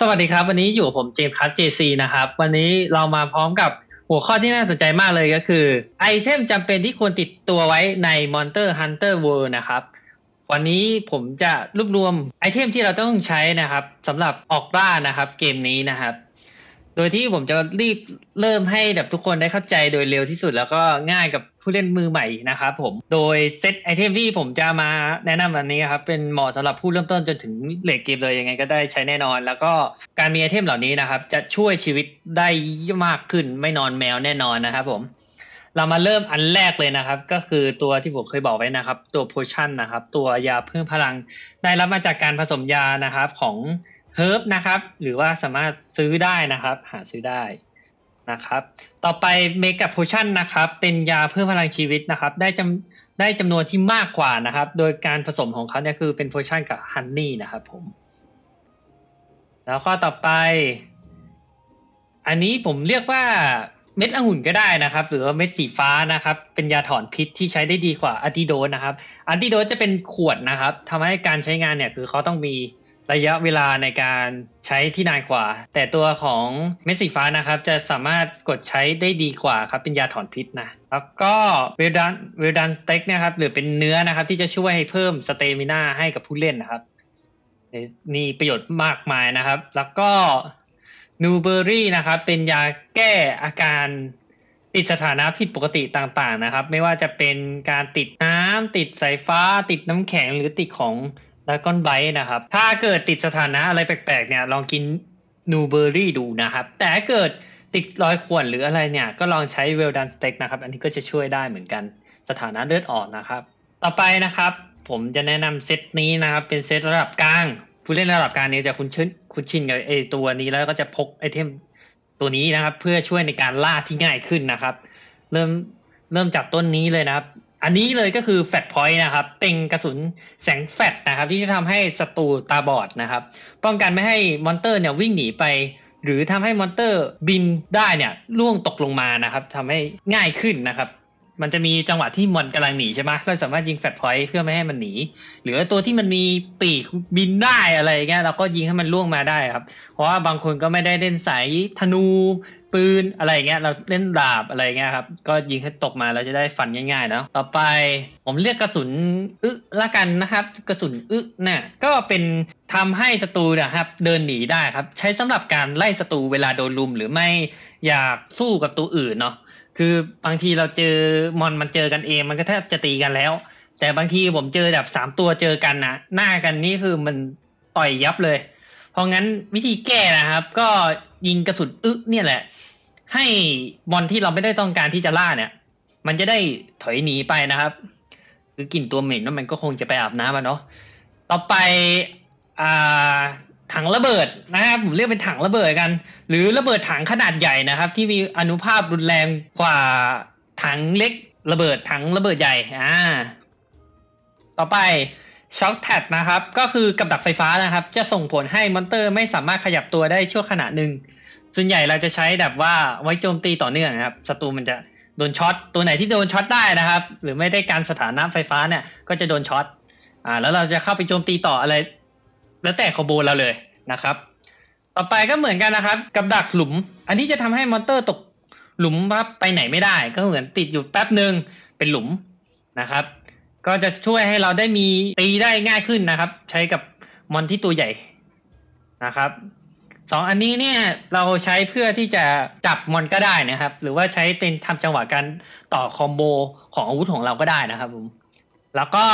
สวัสดีครับ วันนี้อยู่กับผมเจมส์คัสเจซีนะครับ วันนี้เรามาพร้อมกับหัวข้อที่น่าสนใจมากเลยก็คือไอเทมจำเป็นที่ควรติดตัวไว้ใน Monster Hunter World นะครับ วันนี้ผมจะรวบรวมไอเทมที่เราต้องใช้นะครับสำหรับออกล่านะครับเกมนี้นะครับ โดยที่ผมจะรีบเริ่มให้แบบทุกคนได้เข้าใจโดยเร็วที่สุด แล้วก็ง่ายกับผู้เล่นมือใหม่นะครับผม โดยเซตไอเทมที่ผมจะมาแนะนำวันนี้ครับเป็นเหมาะสำหรับผู้เริ่มต้นจนถึงเลทเกมเลยยังไงก็ได้ใช้แน่นอน แล้วก็การมีไอเทมเหล่านี้นะครับจะช่วยชีวิตได้มากขึ้นไม่นอนแมวแน่นอนนะครับผมเรามาเริ่มอันแรกเลยนะครับ ก็คือตัวที่ผมเคยบอกไว้นะครับ ตัวโพชั่นนะครับ ตัวยาเพิ่มพลังได้รับมาจากการผสมยานะครับของ เฮิร์บนะครับ หรือว่าสามารถซื้อได้นะครับ หาซื้อได้นะครับ ต่อไปเมกะโพชั่นนะครับ เป็นยาเพิ่มพลังชีวิตนะครับ ได้จำได้จำนวนที่มากกว่านะครับ โดยการผสมของเขาเนี่ยคือเป็นโพชั่นกับฮันนี่นะครับผม แล้วข้อต่อไป อันนี้ผมเรียกว่าเม็ดองุ่นก็ได้นะครับ หรือว่าเม็ดสีฟ้านะครับ เป็นยาถอนพิษที่ใช้ได้ดีกว่าอันติโดสนะครับอันติโดสจะเป็นขวดนะครับทำให้การใช้งานเนี่ยคือเขาต้องมี ระยะเวลาในการใช้ที่นานกว่า แต่ตัวของเม็ดสีฟ้านะครับ จะสามารถกดใช้ได้ดีกว่าครับเป็นยาถอนพิษนะ แล้วก็เวลดันเวลดันสเต็กนะครับหรือเป็นเนื้อนะครับ ที่จะช่วยให้เพิ่มสเตมินาให้กับผู้เล่นนะครับนี่ประโยชน์มากมายนะครับ แล้วก็นูเบอรี่นะครับเป็นยาแก้อาการติดสถานะผิดปกติต่างๆนะครับ ไม่ว่าจะเป็นการติดน้ำติดสายฟ้า ติดน้ำแข็งหรือติดของ ดากอนไบนะครับ ถ้าเกิดติดสถานะอะไรแปลกๆเนี่ย ลองกินนูเบอรี่ดูนะครับ แต่ถ้าเกิดติดรอยข่วนหรืออะไรเนี่ย ก็ลองใช้เวลดันสเต็กนะครับ อันนี้ก็จะช่วยได้เหมือนกัน สถานะเลือดออกนะครับ ต่อไปนะครับ ผมจะแนะนำเซตนี้นะครับ เป็นเซตระดับกลาง ผู้เล่นระดับกลางนี้จะคุ้นชินคุ้นชินกับไอตัวนี้แล้วก็จะพกไอเทมตัวนี้นะครับ เพื่อช่วยในการล่าที่ง่ายขึ้นนะครับ เริ่มเริ่มจากต้นนี้เลยนะครับ อันนี้เลยก็คือแฟตพอยต์นะครับ เป็นกระสุนแสงแฟตนะครับ ที่จะทำให้ศัตรูตาบอดนะครับ ป้องกันไม่ให้มอนเตอร์เนี่ยวิ่งหนีไป หรือทำให้มอนเตอร์บินได้เนี่ยล่วงตกลงมานะครับทำให้ง่ายขึ้นนะครับมันจะมีจังหวะที่มอนกำลังหนีใช่ไหมก็สามารถยิงแฟตพอยต์เพื่อไม่ให้มันหนี หรือตัวที่มันมีปีกบินได้อะไรเงี้ยเราก็ยิงให้มันล่วงมาได้ครับ เพราะว่าบางคนก็ไม่ได้เล่นสายธนู ปืนอะไรเงี้ยเราเล่นดาบอะไรเงี้ยครับก็ยิงให้ตกมาเราจะได้ฟันง่ายๆเนาะต่อไปผมเรียกกระสุนอึละกันนะครับ กระสุนอึเนี่ยก็เป็นทำให้ศัตรูนะครับเดินหนีได้ครับ ใช้สำหรับการไล่ศัตรูเวลาโดนลุมหรือไม่อยากสู้กับตัวอื่นเนาะคือบางทีเราเจอมอนมันเจอกันเองมันก็แทบจะตีกันแล้ว แต่บางทีผมเจอแบบสามตัวเจอกันนะหน้ากันนี่คือมันต่อยยับเลย เพราะงั้นวิธีแก้นะครับ ก็ยิงกระสุนอึเนี่ยแหละ ให้มอนที่เราไม่ได้ต้องการที่จะล่าเนี่ย มันจะได้ถอยหนีไปนะครับ คือกลิ่นตัวเหม็นแล้วมันก็คงจะไปอาบน้ำมาเนาะต่อไปอ่าถังระเบิดนะครับผมเรียกเป็นถังระเบิดกัน หรือระเบิดถังขนาดใหญ่นะครับ ที่มีอนุภาพรุนแรงกว่าถังเล็กระเบิดถังระเบิดใหญ่อ่าต่อไป ช็อคแท็นะครับ ก็คือกับดักไฟฟ้านะครับ จะส่งผลให้มอนเตอร์ไม่สามารถขยับตัวได้ชั่วขณะหนึ่งส่วนใหญ่เราจะใช้แบบว่าไว้โจมตีต่อเนื่องนะครับศัตรูมันจะโดนช็อตตัวไหนที่โดนช็อตได้นะครับ หรือไม่ได้การสถานะไฟฟ้าเนี่ย ก็จะโดนช็อตอ่าแล้วเราจะเข้าไปโจมตีต่ออะไร แล้วแต่คอมโบเราเลยนะครับ ต่อไปก็เหมือนกันนะครับ กับดักหลุม อันนี้จะทำให้มอนเตอร์ตกหลุมว่าไปไหนไม่ได้ ก็เหมือนติดอยู่แป๊บหนึ่งเป็นหลุมนะครับ ก็จะช่วยให้เราได้มีตีได้ง่ายขึ้นนะครับ ใช้กับมอนที่ตัวใหญ่นะครับสองอันนี้เนี่ยเราใช้เพื่อที่จะจับมอนก็ได้นะครับ หรือว่าใช้เป็นทำจังหวะการต่อคอมโบของอาวุธของเราก็ได้นะครับผมแล้วก็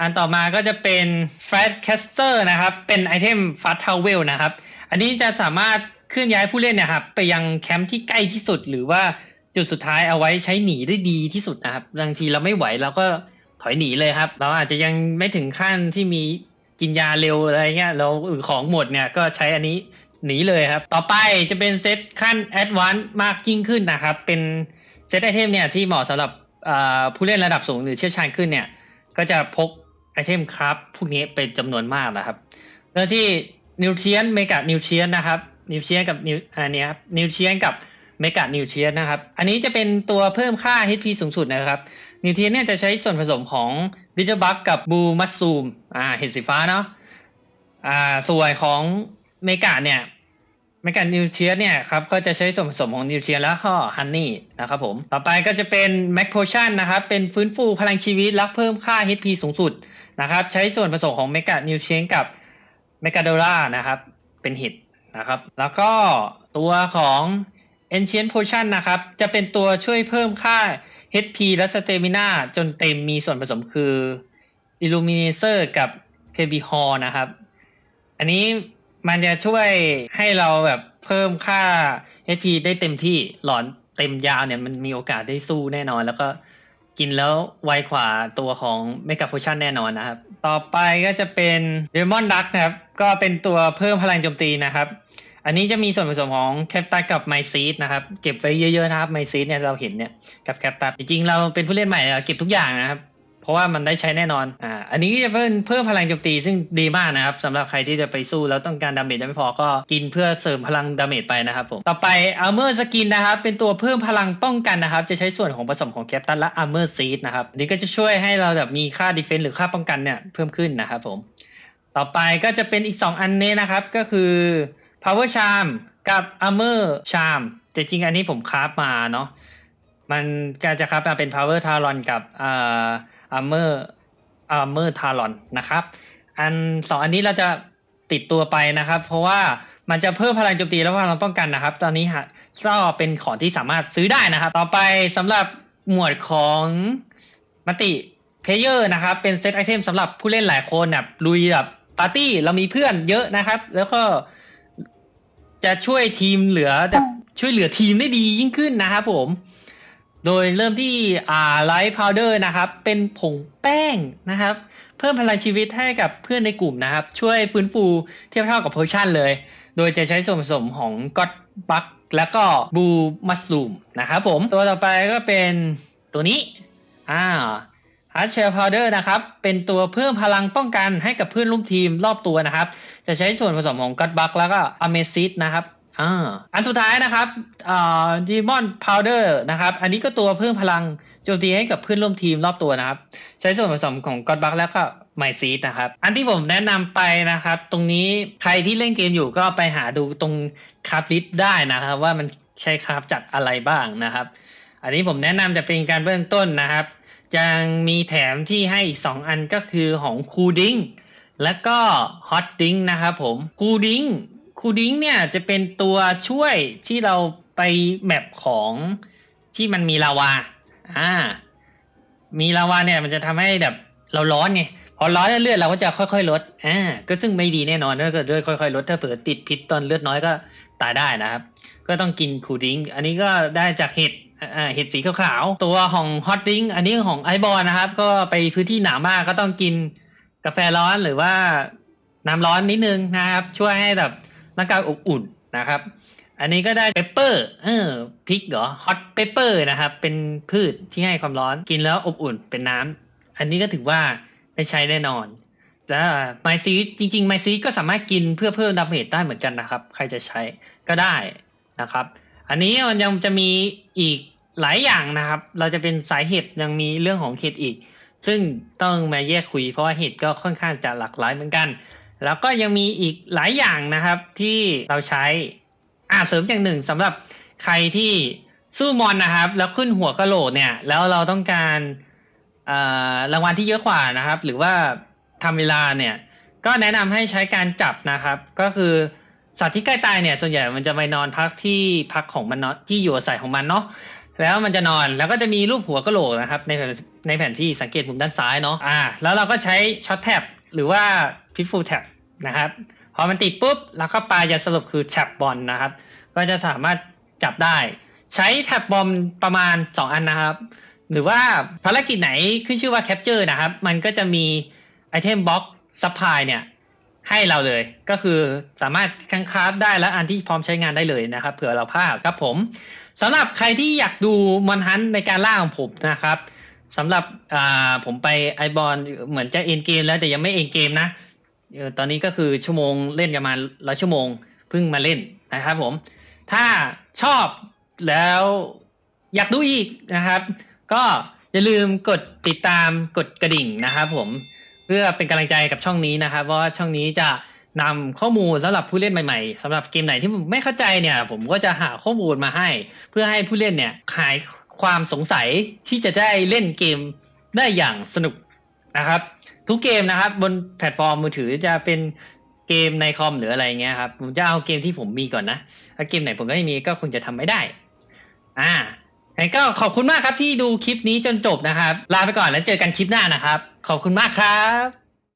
อันต่อมาก็จะเป็น Fat Caster นะครับ เป็นไอเทม Fast Travel นะครับ อันนี้จะสามารถเคลื่อนย้ายผู้เล่นเนะครับ ไปยังแคมป์ที่ใกล้ที่สุด หรือว่าจุดสุดท้ายเอาไว้ใช้หนีได้ดีที่สุดนะครับบางทีเราไม่ไหวเราก็ ถอยหนีเลยครับ เราอาจจะยังไม่ถึงขั้นที่มีกินยาเร็วอะไรเงี้ยเราของหมดเนี่ยก็ใช้อันนี้หนีเลยครับ ต่อไปจะเป็นเซตขั้น Advanced มากยิ่งขึ้นนะครับ เป็นเซตไอเทมเนี่ยที่เหมาะสำหรับผู้เล่นระดับสูงหรือเชี่ยวชาญขึ้นเนี่ยก็จะพกไอเทมครับพวกนี้เป็นจำนวนมากนะครับเริ่มที่นิวเทียนเมกะนิวเทียนนะครับนิวเทียนกับนิวอันนี้ครับนิวเทียนกับเมกะนิวเทียนนะครับ อันนี้จะเป็นตัวเพิ่มค่า HP สูงสุดนะครับ นิวเทียนเนี่ยจะใช้ส่วนผสมของบิทเทอร์บัคกับบูมัสซูมอ่าเห็นสีฟ้าเนาะอ่าส่วนของเมกะเนี่ยเมกานิวเชียเนี่ยครับก็จะใช้ส่วนผสมของนิวเชียแล้วก็ฮันนี่นะครับผมต่อไปก็จะเป็นแมคโพชั่นนะครับเป็นฟื้นฟูพลังชีวิตและเพิ่มค่า HP สูงสุดนะครับใช้ส่วนผสมของเมกานิวเชียกับเมกาโดรานะครับเป็นหิตนะครับแล้วก็ตัวของ Ancient Potion นะครับจะเป็นตัวช่วยเพิ่มค่า HP และ Stamina จนเต็มมีส่วนผสมคือ Illuminator กับ KB Hall นะครับ อันนี้มันจะช่วยให้เราแบบเพิ่มค่า HP ได้เต็มที่หลอนเต็มยาวเนี่ยมันมีโอกาสได้สู้แน่นอน แล้วก็กินแล้วไวกว่าตัวของเมก a โพชั่นแน่นอนนะครับ ต่อไปก็จะเป็นเดมอนดักนะครับ ก็เป็นตัวเพิ่มพลังโจมตีนะครับ อันนี้จะมีส่วนผสมของแคปตัสกับไมซีดนะครับ เก็บไว้เยอะๆนะครับไมซีดเนี่ยเราเห็นเนี่ยกับแคปตัสจริงๆเราเป็นผู้เล่นใหม่เราเก็บทุกอย่างนะครับ เพราะว่ามันได้ใช้แน่นอนอ่าอันนี้จะเพิ่มเพิ่มพลังโจมตีซึ่งดีมากนะครับสำหรับใครที่จะไปสู้แล้วต้องการดาเมจไม่พอก็กินเพื่อเสริมพลังดาเมจไปนะครับผมต่อไป Armor Skin นนะครับเป็นตัวเพิ่มพลังป้องกันนะครับ จะใช้ส่วนของผสมของแคปตันและ Armor Seed นะครับนนี้ก็จะช่วยให้เราแบบมีค่า Defense หรือค่าป้องกันเนี่ยเพิ่มขึ้นนะครับผมต่อไปก็จะเป็นอีก 2 อันนี้นะครับ ก็คือ Power Charm กับ Armor Charm แต่จริงอันนี้ผมคราฟมาเนาะมันก็จะครับมาเป็น power talon กับอ่า armor armor talon นะครับ อันสองอันนี้เราจะติดตัวไปนะครับ เพราะว่ามันจะเพิ่มพลังโจมตีและพลังป้องกันนะครับ ตอนนี้ฮะก็เป็นของที่สามารถซื้อได้นะครับ ต่อไปสำหรับหมวดของมติเพเยอร์นะครับ เป็นเซตไอเทมสำหรับผู้เล่นหลายคนแบบลุยแบบปาร์ตี้เรามีเพื่อนเยอะนะครับ แล้วก็ จะช่วยทีมเหลือแบบช่วยเหลือทีมได้ดียิ่งขึ้นนะครับผม โดยเริ่มที่อ่าไลท์พาวเดอร์นะครับ เป็นผงแป้งนะครับ เพิ่มพลังชีวิตให้กับเพื่อนในกลุ่มนะครับ ช่วยฟื้นฟูเทียบเท่ากับโพชั่นเลย โดยจะใช้ส่วนผสมของก็อดบัคแล้วก็บูมัสลูมนะครับผม ตัวต่อไปก็เป็นตัวนี้อ่า ฮาร์เชลพาวเดอร์นะครับ เป็นตัวเพิ่มพลังป้องกันให้กับเพื่อนร่วมทีมรอบตัวนะครับ จะใช้ส่วนผสมของก็อดบัคแล้วก็อเมซิสนะครับออันสุดท้ายนะครับดีมอนพาวเดอร์นะครับ อันนี้ก็ตัวเพิ่มพลังโจมตีให้กับเพื่อนร่วมทีมรอบตัวนะครับ ใช้ส่วนผสมของก็อดบัคแล้วก็ไมซีดนะครับ อันที่ผมแนะนำไปนะครับ ตรงนี้ใครที่เล่นเกมอยู่ก็ไปหาดูตรงคาร์บลิสได้นะครับ ว่ามันใช้คาร์บจากอะไรบ้างนะครับ อันนี้ผมแนะนำจะเป็นการเบื้องต้นนะครับ ยังมีแถมที่ให้อีก2อันก็คือของคูดิงแล้วก็ฮอตดิงนะครับผมคูดิงคูดิงเนี่ยจะเป็นตัวช่วยที่เราไปแมปของที่มันมีลาวา อ่า มีลาวาเนี่ยมันจะทำให้แบบเราร้อนไง พอร้อนเลือดเราก็จะค่อยๆลด อ่า ก็ซึ่งไม่ดีแน่นอนถ้าเกิดเลือดค่อยๆลดถ้าเผื่อติดพิษตอนเลือดน้อยก็ตายได้นะครับ ก็ต้องกินคูดิงอันนี้ก็ได้จากเห็ด อ่าเห็ดสีขาวๆ ตัวของฮอตดิงอันนี้ของไอบอลนะครับ ก็ไปพื้นที่หนาวมากก็ต้องกินกาแฟร้อนหรือว่าน้ำร้อนนิดนึงนะครับ ช่วยให้แบบร่างกายอบอุ่นนะครับ อันนี้ก็ได้เปปเปอร์เออพริกเหรอฮอตเปปเปอร์นะครับ เป็นพืชที่ให้ความร้อนกินแล้วอบอุ่นเป็นน้ำอันนี้ก็ถือว่าได้ใช้แน่นอนแต่ไมซีจริงๆไมซีก็สามารถกินเพื่อเพิ่มดาเมจได้เหมือนกันนะครับ ใครจะใช้ก็ได้นะครับ อันนี้มันยังจะมีอีกหลายอย่างนะครับ เราจะเป็นสายเห็ดยังมีเรื่องของเห็ดอีก ซึ่งต้องมาแยกคุยเพราะว่าเห็ดก็ค่อนข้างจะหลากหลายเหมือนกัน แล้วก็ยังมีอีกหลายอย่างนะครับที่เราใช้อ่าเสริมอย่างหนึ่งสำหรับใครที่สู้มอนนะครับ แล้วขึ้นหัวกะโหลกเนี่ย แล้วเราต้องการรางวัลที่เยอะกว่านะครับ หรือว่าทำเวลาเนี่ย ก็แนะนำให้ใช้การจับนะครับ ก็คือ สัตว์ที่ใกล้ตายเนี่ยส่วนใหญ่มันจะไปนอนพักที่พักของมันเนาะที่อยู่อาศัยของมันเนาะแล้วมันจะนอนแล้วก็จะมีรูปหัวกะโหลกนะครับในแผนในแผนที่สังเกตมุมด้านซ้ายเนาะอ่าแล้วเราก็ใช้ช็อตแท็บหรือว่าพิฟูแท็บนะครับพอมันติดปุ๊บแล้วก็ปลายาสรุปคือแท็บบอลนะครับ ก็จะสามารถจับได้ ใช้แท็บบอมประมาณ 2 อันนะครับ หรือว่าภารกิจไหนขึ้นชื่อว่าแคปเจอร์นะครับ มันก็จะมีไอเทมบ็อกซัพพลายเนี่ย ให้เราเลย ก็คือสามารถคังคราฟได้และอันที่พร้อมใช้งานได้เลยนะครับ เผื่อเราพลาดครับผมสำหรับใครที่อยากดูมอนฮันในการล่าของผมนะครับสำหรับอ่าผมไปไอบอลเหมือนจะเอ็นเกมแล้วแต่ยังไม่เอ็นเกมนะเออตอนนี้ก็คือชั่วโมงเล่นประมาณร้อยชั่วโมงเพิ่งมาเล่นนะครับผม ถ้าชอบแล้วอยากดูอีกนะครับ ก็อย่าลืมกดติดตามกดกระดิ่งนะครับผม เพื่อเป็นกำลังใจกับช่องนี้นะครับเพราะว่าช่องนี้จะนำข้อมูลสำหรับผู้เล่นใหม่ๆสำหรับเกมไหนที่ผมไม่เข้าใจเนี่ย ผมก็จะหาข้อมูลมาให้ เพื่อให้ผู้เล่นเนี่ยหายความสงสัยที่จะได้เล่นเกมได้อย่างสนุกนะครับ ทุกเกมนะครับ บนแพลตฟอร์มมือถือจะเป็นเกมในคอมหรืออะไรเงี้ยครับผมจะเอาเกมที่ผมมีก่อนนะถ้าเกมไหนผมไม่มีก็คงจะทำไม่ได้ อ่างั้นก็ขอบคุณมากครับที่ดูคลิปนี้จนจบนะครับ ลาไปก่อนแล้วเจอกันคลิปหน้านะครับ ขอบคุณมากครับ